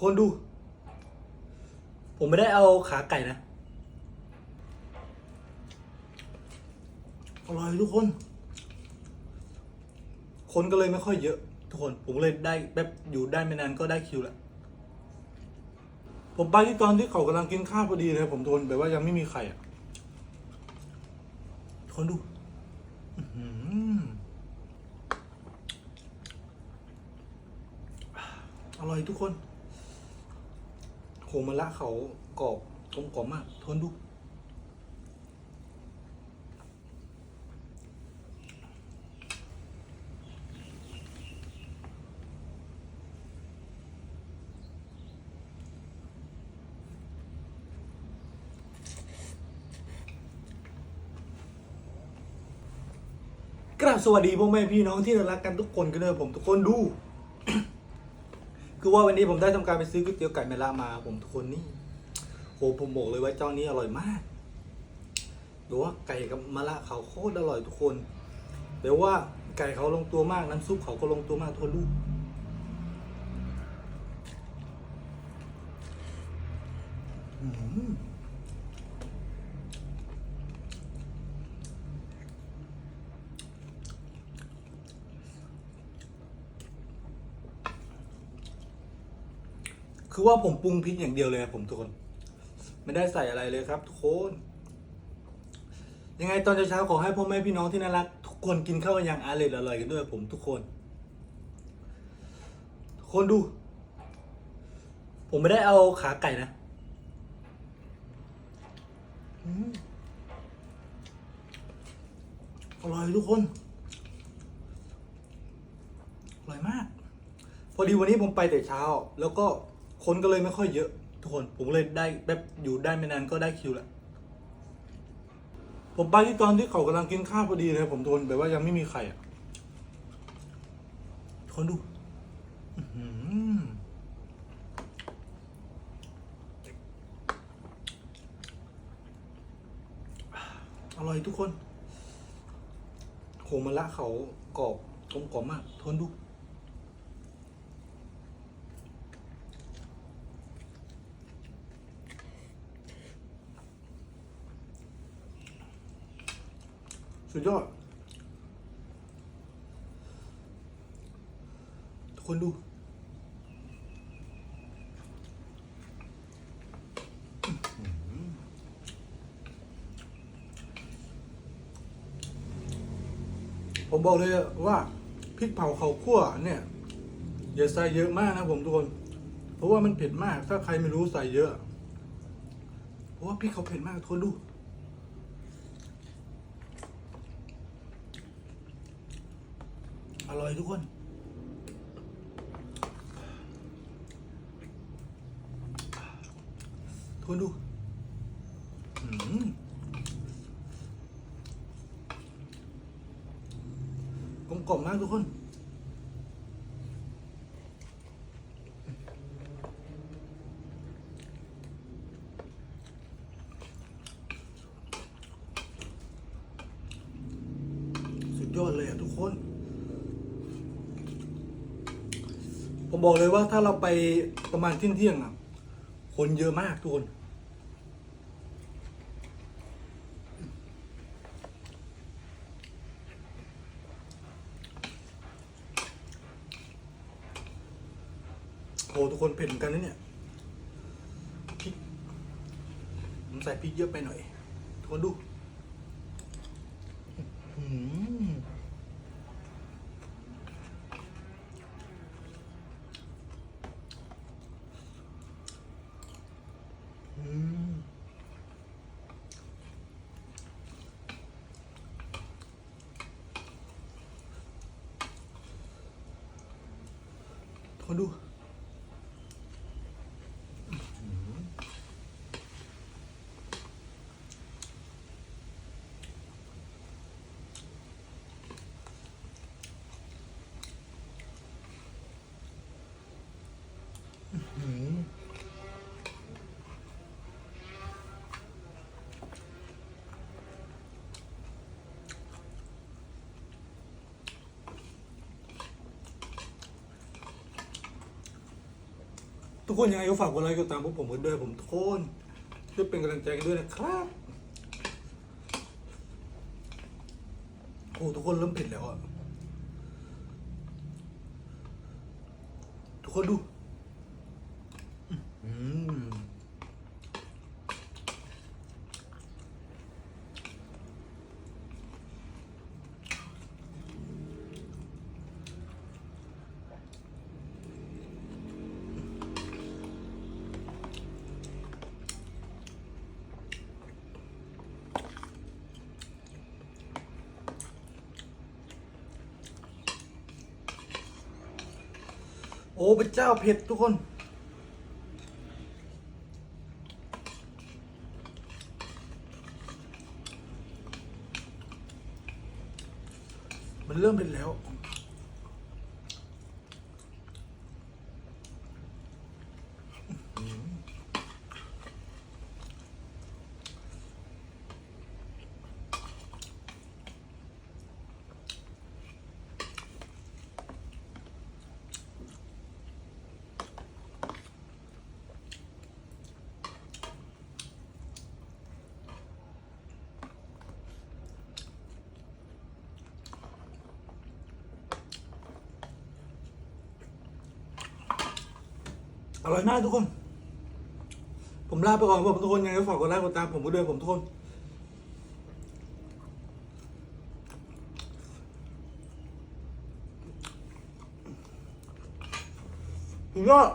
คนดู ผมไม่ได้เอาขาไก่นะ อร่อยทุกคน คนก็เลยไม่ค่อยเยอะ ทุกคน ผมเลยได้แบบอยู่ได้ไม่นานก็ได้คิวล้วผมไปที่ตอนที่เขากำลังกินข้าวพอดีเลยผมทนแบบว่ายังไม่มีใครอะคนดูอร่อยทุกคน โหมะละเขากรอบกลมกล่อมมากทนดู กราบสวัสดีพ่อแม่พี่น้องที่รักกันทุกคนกันเลยผมทุกคนดู คือว่าวันนี้ผมได้ทำการไปซื้อก๋วยเตี๋ยวไก่เมล่ามา ผมทุกคนนี่โหผมบอกเลยว่าเจ้านี้อร่อยมากดูว่าไก่กับมะละเขาโคตรอร่อยทุกคนเดี๋ยวว่าไก่เขาลงตัวมากน้ำซุปเขาก็ลงตัวมากทั่วลูกอืม คือว่าผมปรุงพริกอย่างเดียวเลยครับผมทุกคน ไม่ได้ใส่อะไรเลยครับทุกคนยังไงตอนเช้าๆขอให้พ่อแม่พี่น้องที่น่ารัก ทุกคนกินข้าวอย่างอร่อยอร่อยกันด้วยผมทุกคนทุกคนดู ผมไม่ได้เอาขาไก่นะอร่อยทุกคนอร่อยมาก พอดีวันนี้ผมไปแต่เช้า แล้วก็ คนก็เลยไม่ค่อยเยอะ ทุกคนผมเลยได้แบบอยู่ได้ไม่นานก็ได้คิวแล้วผมไปที่ตอนที่เขากำลังกินข้าวพอดีเลยผมทนแบบว่ายังไม่มีใครอะทุกคนดูอื้อหืออร่อยทุกคนโหมะละเขากรอบกลมกล่อมมาก ทนดู สุดยอด ทุกคนดูผมบอกเลยว่าพริกเผาเขาคั่วเนี่ยอย่าใส่เยอะมากนะผมทุกคน เพราะว่ามันเผ็ดมาก ถ้าใครไม่รู้ใส่เยอะ เพราะว่าพริกเขาเผ็ดมากทุกคนดู อร่อยทุกคนทุกคนดูกลมกล่อมมากทุกคนสุดยอดเลยอะทุกคน ผมบอกเลยว่าถ้าเราไปประมาณเที่ยงเที่ยงๆอะ คนเยอะมากทุกคนโอ้ทุกคนเผ็ดเหมือนกันนะเนี่ยพริกผมใส่พริกเยอะไปหน่อยทุกคนดู อื้อ ดู อืม ทุกคนยังไงก็ฝากกดไลค์กดตามพวกผมกันด้วยผมทนช่วยเป็นกำลังใจกันด้วยนะครับโอ้ทุกคนเริ่มเผ็ดแล้วอะทุกคนดูอืมโอ้พระเจ้าเผ็ดทุกคน มันเริ่มเป็นแล้ว ร่อยมากทุกคน ผมลาไปก่อนผมทุกคนยังไงฝากกดไลค์กดตามผมด้วยผมทุกคนสุดยอด